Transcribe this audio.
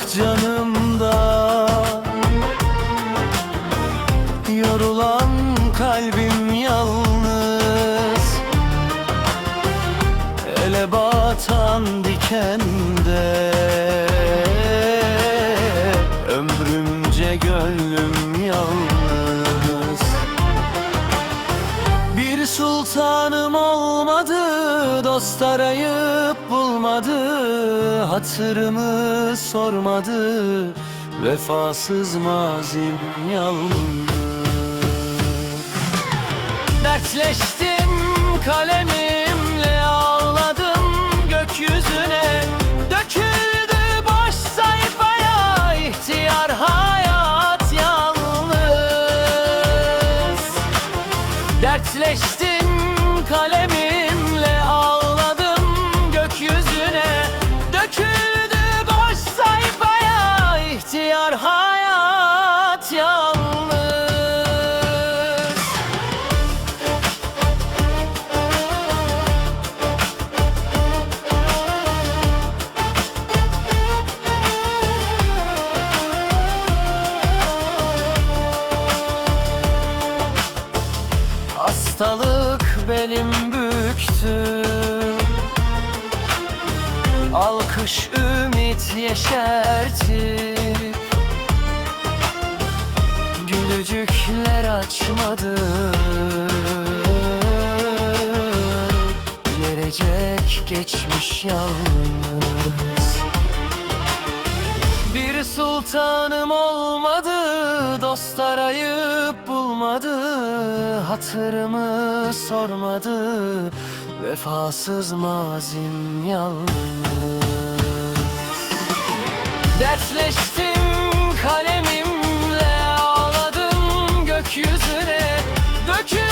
Ah canımda. Yorulan kalbim yalnız. Ele batan dikende. Ömrümce gönlüm olmadı Dost arayıp bulmadı Hatırımı sormadı Vefasız mazim yalnız. Dertleştim kalemimle ağladım gökyüzüne Döküldü boş sayfaya ihtiyar hayat yalnız. Dertleştim kalemimle ağladım gökyüzüne. Döküldü boş sayfaya ihtiyar hayat yalnız. Hastalık belim büktü. Alkış ümit yeşerti. Gülücükler açmadı. Gelecek geçmiş yalnız. Bir sultanım olmadı Dost arayıp bulmadı hatırımı sormadı Vefasız mazim yalnız. Dertleştim kalemimle ağladım gökyüzüne Dökül